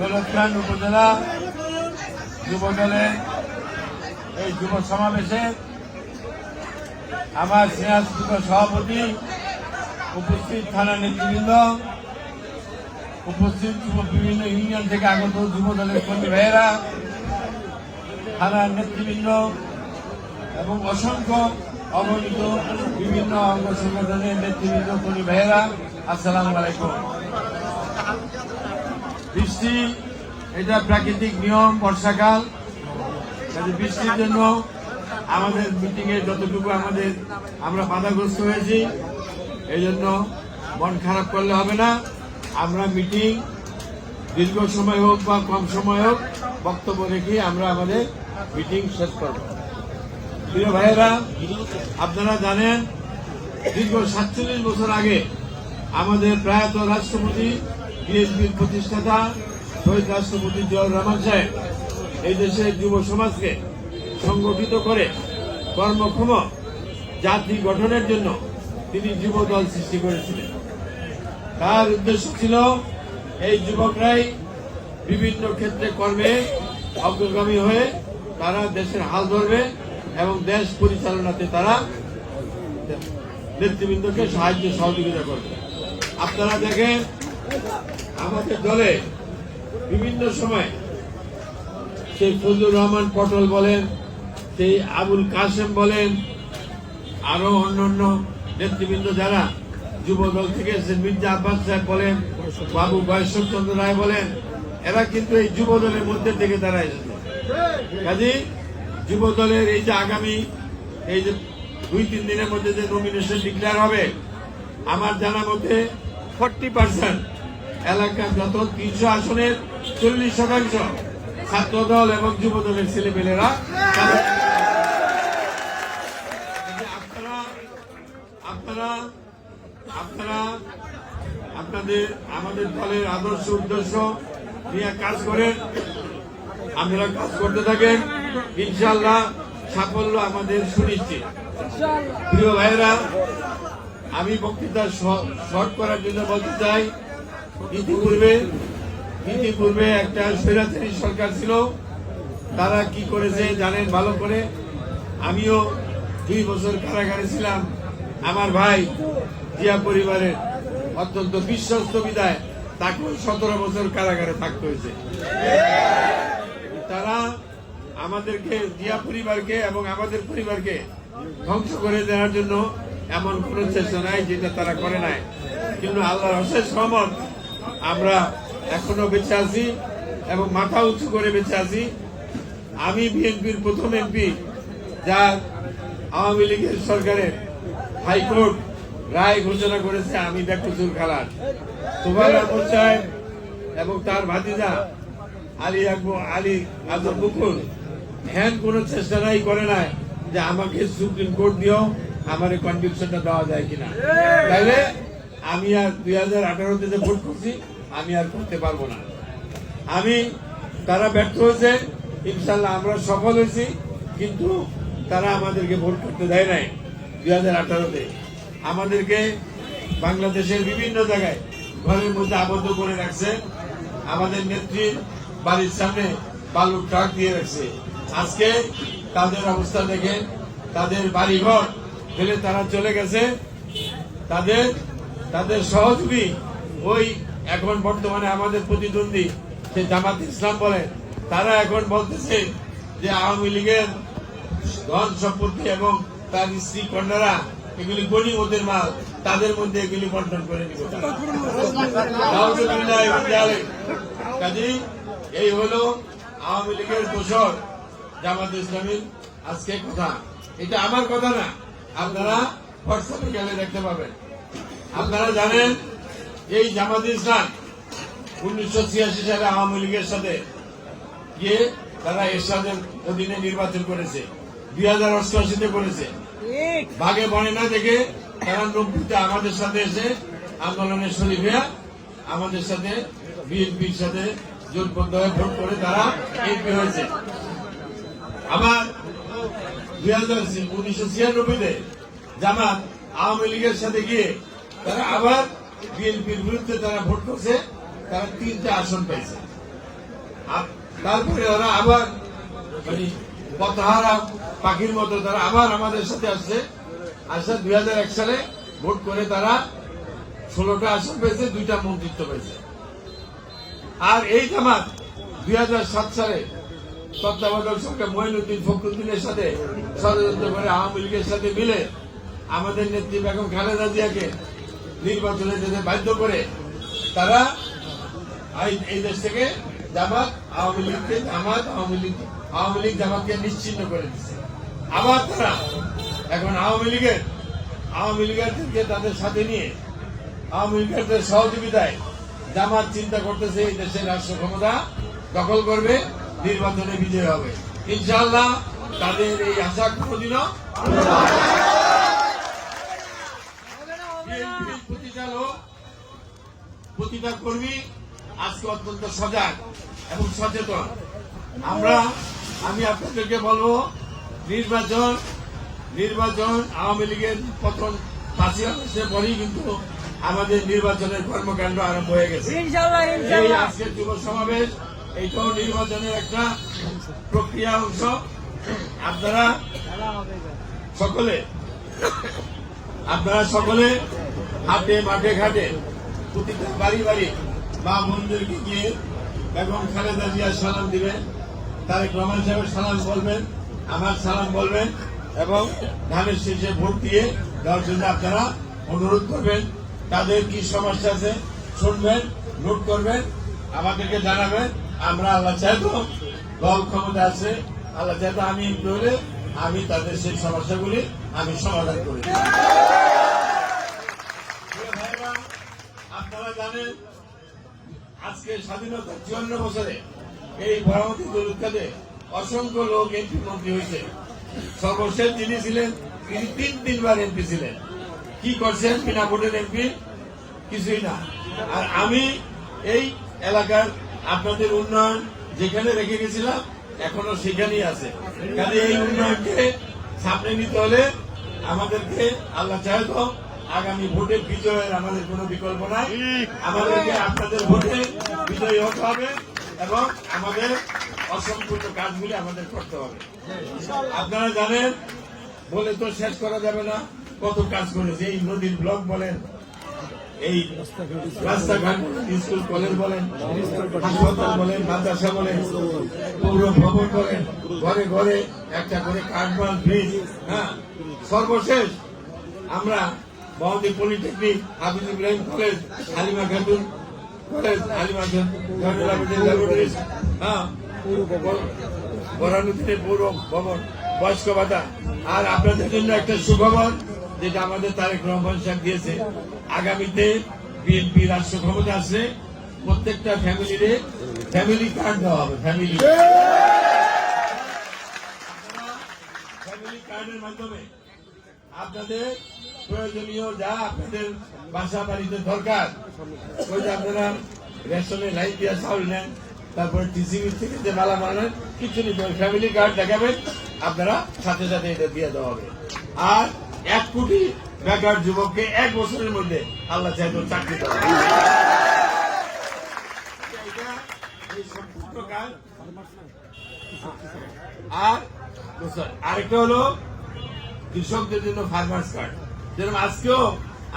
দৌলতখান উপজেলা যুব দলের এই যুব সমাবেশে আমার স্নেহাস্পৃত সভাপতি উপস্থিত থানা নেতৃবৃন্দ, উপস্থিত বিভিন্ন ইউনিয়ন থেকে আগত যুব দলের কর্মী ভাইয়েরা, থানার নেতৃবৃন্দ এবং অসংখ্য অগণিত বিভিন্ন অঙ্গ সংগঠনের নেতৃবৃন্দ কর্মী ভাইয়েরা, আসসালামু আলাইকুম। বৃষ্টি, এটা প্রাকৃতিক নিয়ম, বর্ষাকাল। বৃষ্টির জন্য আমাদের মিটিং এ যতটুকু আমাদের, আমরা বাধাগ্রস্ত হয়েছি, এই জন্য মন খারাপ করলে হবে না। আমরা মিটিং দীর্ঘ সময় হোক বা কম সময় হোক, বক্তব্য রেখে আমরা আমাদের মিটিং শেষ করব। প্রিয় ভাইয়েরা, আপনারা জানেন, দীর্ঘ সাতচল্লিশ বছর আগে আমাদের প্রয়াত রাষ্ট্রপতি বিএনপির প্রতিষ্ঠাতা শহীদ রাষ্ট্রপতি জিয়াউর রহমান সাহেব এই দেশের যুব সমাজকে সংগঠিত করে কর্মক্ষম জাতি গঠনের জন্য তিনি যুব দল সৃষ্টি করেছিলেন। তার উদ্দেশ্য ছিল এই যুবকরাই বিভিন্ন ক্ষেত্রে কর্মে অগ্রগামী হয়ে তারা দেশের হাল ধরবে এবং দেশ পরিচালনাতে তারা নেতৃবৃন্দকে সাহায্য সহযোগিতা করবে। আপনারা দেখেন আমাদের দলে বিভিন্ন সময় সেই ফজলুর রহমান পটল বলেন, সেই আবুল কাসেম বলেন, আরও অন্যান্য নেতৃবৃন্দ যারা যুব দল থেকে মির্জা আব্বাস সাহেব বলেন, বাবু বয়শ্বর চন্দ্র রায় বলেন, এরা কিন্তু এই যুব দলের মধ্যে থেকে তারা এসেছে। কাজে যুব দলের এই যে আগামী, এই যে দুই, তিন দিনের মধ্যে যে নমিনেশন ডিক্লেয়ার হবে, আমার জানা মতে ফর্টি পার্সেন্ট এলাকার যত তিনশো আসনের চল্লিশ শতাংশ ছাত্র দল এবং যুব দলের ছেলেমেয়েরা আপনারা আপনারা আপনারা, আপনাদের, আমাদের দলের আদর্শ উদ্দেশ্য নিয়ে কাজ করেন। আপনারা কাজ করতে থাকেন। ইনশাল্লাহ সাফল্য আমাদের সুনিশ্চিত। প্রিয় ভাইরা আমি বক্তৃতা শর্ট করার জন্য বলতে চাই ইতিপূর্বে ইতিপূর্বে একটা স্বৈরাচারী সরকার ছিল। তারা কি করেছে জানেন ভালো করে? আমিও দুই বছর কারাগারে ছিলাম। আমার ভাই জিয়া পরিবারের অত্যন্ত বিশ্বস্ত বিদায় তাকে সতেরো বছর কারাগারে থাকতে হয়েছে। তারা আমাদেরকে, জিয়া পরিবারকে এবং আমাদের পরিবারকে ধ্বংস করে দেওয়ার জন্য এমন কোন চেষ্টা নাই যেটা তারা করে নাই। কিন্তু আল্লাহর অশেষ সহমত আমরা এখনও বেঁচে আছি এবং মাথা উঁচু করে বেঁচে আছি। আমি বিএনপির প্রথম এমপি যার আওয়ামী লীগের সরকারের হাইকোর্ট রায় ঘোষণা করেছে, আমি বেকুচুর খালার তোমার আহমদ সাহেব এবং তার ভাতিজা আলী আকবর, আলী আজম মুকুল হ্যান কোন চেষ্টা নাই, করে নাই যে আমাকে সুপ্রিম কোর্ট দিও আমার কনভিকশনটা দেওয়া যায় কিনা। তাহলে আমি আর দুই হাজার আঠারোতে যে ভোট করছি, আমি আর করতে পারব না। আমি, তারা ব্যর্থ হয়েছে ইনশাল্লাহ আমরা সফল হয়েছি, কিন্তু তারা আমাদেরকে ভোট করতে দেয় নাই দুই হাজার আঠারোতে। আমাদেরকে বাংলাদেশের বিভিন্ন জায়গায় ঘরের মধ্যে আবদ্ধ করে রাখছে। আমাদের নেত্রীর বাড়ির সামনে বালু ট্রাক দিয়ে রাখছে। আজকে তাদের অবস্থা দেখে তাদের বাড়িঘর ফেলে তারা চলে গেছে। তাদের তাদের সহযোগী ওই এখন বর্তমানে আমাদের প্রতিদ্বন্দ্বী সে জামাত ইসলাম বলে তারা এখন বলতেছে যে আওয়ামী লীগের ধন সম্পত্তি এবং তার স্ত্রী কন্যারা, এগুলি গণিমতের মাল, তাদের মধ্যে এগুলি বন্টন করে নিব কাজেই এই হলো আওয়ামী লীগের দোষর জামাত ইসলামীর আজকে কথা। এটা আমার কথা না, আপনারা হোয়াটসঅ্যাপে গেলে দেখতে পাবেন। আপনারা জানেন এই জামাত ইসলাম উনিশশো ছিয়াশি সালে আওয়ামী লীগের সাথে গিয়ে তারা এরশাদের অধীনে নির্বাচন করেছে দুই হাজার অষ্টআশিতে করেছে। ভাগে বনে না দেখে তারা নব্বইতে আমাদের সাথে এসে আন্দোলনে শরীর হয়ে আমাদের সাথে বিএনপির সাথে জোটবদ্ধ হয়ে ভোট করে তারা এমপি হয়েছে। আবার দুই হাজার উনিশশো ছিয়ানব্বইতে জামাত আওয়ামী লীগের সাথে গিয়ে তারা আবার বিএনপির বিরুদ্ধে তারা ভোট করছে, তারা তিনটা আসন পাইছে তারপরে ওরা আবার মানে পথহারা পাখির মতো তারা আবার আমাদের সাথে আসছে। আসছে দুই হাজার এক সালে ভোট করে তারা ষোলোটা আসন পেয়েছে, দুইটা মন্ত্রিত্ব পেয়েছে। আর এই জামাত দুই হাজার সাত সালে তত্ত্বাবধায়ক সরকার মহিনুদ্দিন ফখরুদ্দিনের সাথে ষড়যন্ত্র করে আওয়ামী লীগের সাথে মিলে আমাদের নেত্রী বেগম খালেদা জিয়াকে নির্বাচনে যেতে বাধ্য করে তারা এই- দেশ থেকে জামাত, আওয়ামী লীগকে জামাত, আওয়ামী লীগ আওয়ামী লীগ জামাতকে নিশ্চিন্ন করে দিচ্ছে। আবার তারা এখন আওয়ামী লীগের, আওয়ামী লীগেরকে তাদের সাথে নিয়ে আওয়ামী লীগের সহযোগিতায় জামাত চিন্তা করতেছে, এই দেশের রাষ্ট্র ক্ষমতা দখল করবে, নির্বাচনে বিজয় হবে। ইনশাআল্লাহ তাদের এই আশা কোনোদিনও বিএনপির প্রতিটা লোক প্রতিটা কর্মী আজকে অত্যন্ত সজাগ এবং সচেতন। আমরা আমি আপনাদেরকে বলব নির্বাচন নির্বাচন আওয়ামী লীগের পতন পাঁচই আগস্টের পরেই কিন্তু আমাদের নির্বাচনের কর্মকাণ্ড আরম্ভ হয়ে গেছে। এই আজকের যুব সমাবেশ এইটাও নির্বাচনের একটা প্রক্রিয়া অংশ। আপনারা সকলে আপনারা সকলে হাটে মাঠে ঘাটে প্রতিটা বাড়ি বাড়ি মা মন্দিরকে গিয়ে বেগম খালেদা জিয়ার সালাম দিবেন, তারেক রহমান সাহেবের সালাম বলবেন, আমার সালাম বলবেন এবং ধানের শীর্ষে ভোট দিয়ে দেওয়ার জন্য আপনারা অনুরোধ করবেন। তাদের কি সমস্যা আছে শুনবেন, নোট করবেন, আমাদেরকে জানাবেন। আমরা আল্লাহ চাইতো দল ক্ষমতা আছে, আল্লাহ চাইতো আমি হলে আমি তাদের সেই সমস্যাগুলি আমি সমাধান করে দিই প্রিয় ভাইরা, আপনারা জানেন আজকে স্বাধীনতার চুয়ান্ন বছরে এই বরামতি দলুকাতে অসংখ্য লোক এমপি মন্ত্রী হয়েছে। সর্বশেষ যিনি ছিলেন, তিনি তিন তিনবার এমপি ছিলেন। কি করছেন বিনা ভোটের এমপি কিছুই না। আর আমি এই এলাকার আপনাদের উন্নয়ন যেখানে রেখে গেছিলাম, এখনও সেখানেই আছে। কাজে এই উন্নয়নকে সামনে নিতে হলে আমাদেরকে আল্লাহ তো আগামী ভোটে বিজয়ের আমাদের কোনো বিকল্প নাই। আমাদেরকে আপনাদের ভোটে বিজয়ী হতে হবে এবং আমাদের অসম্পূর্ণ কাজগুলি আমাদের করতে হবে। আপনারা জানেন বলে তো শেষ করা যাবে না কত কাজ করেছে। এই নদীর ব্লক বলেন এই রাস্তাঘাট স্কুল কলেজ বলেন হাসপাতাল বলেন মাদ্রাসা বলেন পৌর ভবন বলেন ঘরে ঘরে একটা করে কাঠমাল ব্রিজ হ্যাঁ সর্বশেষ আমরা Mahadi polytechnic, Hafiz Ibrahim college, Halima Khatun college, Halima Khatun হ্যাঁ বরানুদ্দিনের পৌর ভবন, বয়স্ক ভাতা। আর আপনাদের জন্য একটা সুখবর, যেটা আমাদের তারেক রহমান সাহেব দিয়েছে। আগামীতে বিএনপি রাষ্ট্র ক্ষমতা আছে, প্রত্যেকটা ফ্যামিলিরে, ফ্যামিলি কার্ড দেওয়া হবে, ফ্যামিলি। ফ্যামিলি কার্ডের মাধ্যমে আপনাদের প্রয়োজনীয় যা আপনাদের বাসা বাড়িতে দরকার, ওই যে আপনারা রেশনে লাইট দিয়া চাউল নেন, তারপরে টিসিবি থেকে যে মালা মানেন কিছু নিতে ফ্যামিলি কার্ড দেখাবেন, আপনারা সাথে সাথে এটা দিয়ে দেওয়া হবে। আর এক কোটি বেকার যুবককে এক বছরের মধ্যে আল্লাহ চাইতো চাকরি দেওয়া আর, আরেকটা হলো কৃষকদের জন্য ফার্মার্স কার্ড যেরকম আজকেও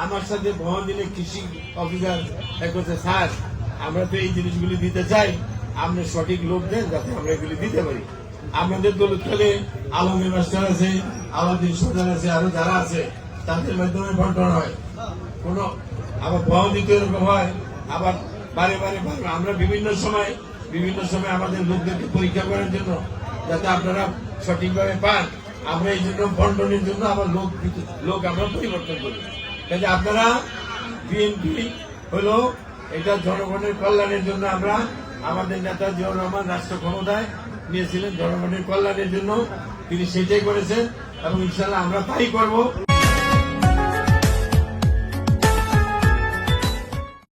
আমার সাথে দিনে কৃষি অফিসার এক স্যার, আমরা তো এই জিনিসগুলি দিতে চাই, আপনি সঠিক লোক দেন যাতে আমরা এগুলি দিতে পারি। আপনাদের দলতলে আলমী মাস্টার আছে আলাদিন সরদার আছে, আরও যারা আছে, তাদের মাধ্যমে বন্টন হয়। কোন আবার বহদিতে এরকম হয়, আবার বারে বারে বারে আমরা বিভিন্ন সময় বিভিন্ন সময় আমাদের লোকদেরকে পরীক্ষা করার জন্য যাতে আপনারা সঠিকভাবে পান। আমরা এই জন্য বন্টনের জন্য আমার লোক লোক আমরা পরিবর্তন করি। কাজে আপনারা বিএনপি হল, এটা জনগণের কল্যাণের জন্য আমরা আমাদের নেতা জিয়াউর রহমান রাষ্ট্র ক্ষমতায় নিয়েছিলেন, জনগণের কল্যাণের জন্য তিনি সেটাই করেছেন এবং ইনশাল্লাহ আমরা তাই করব।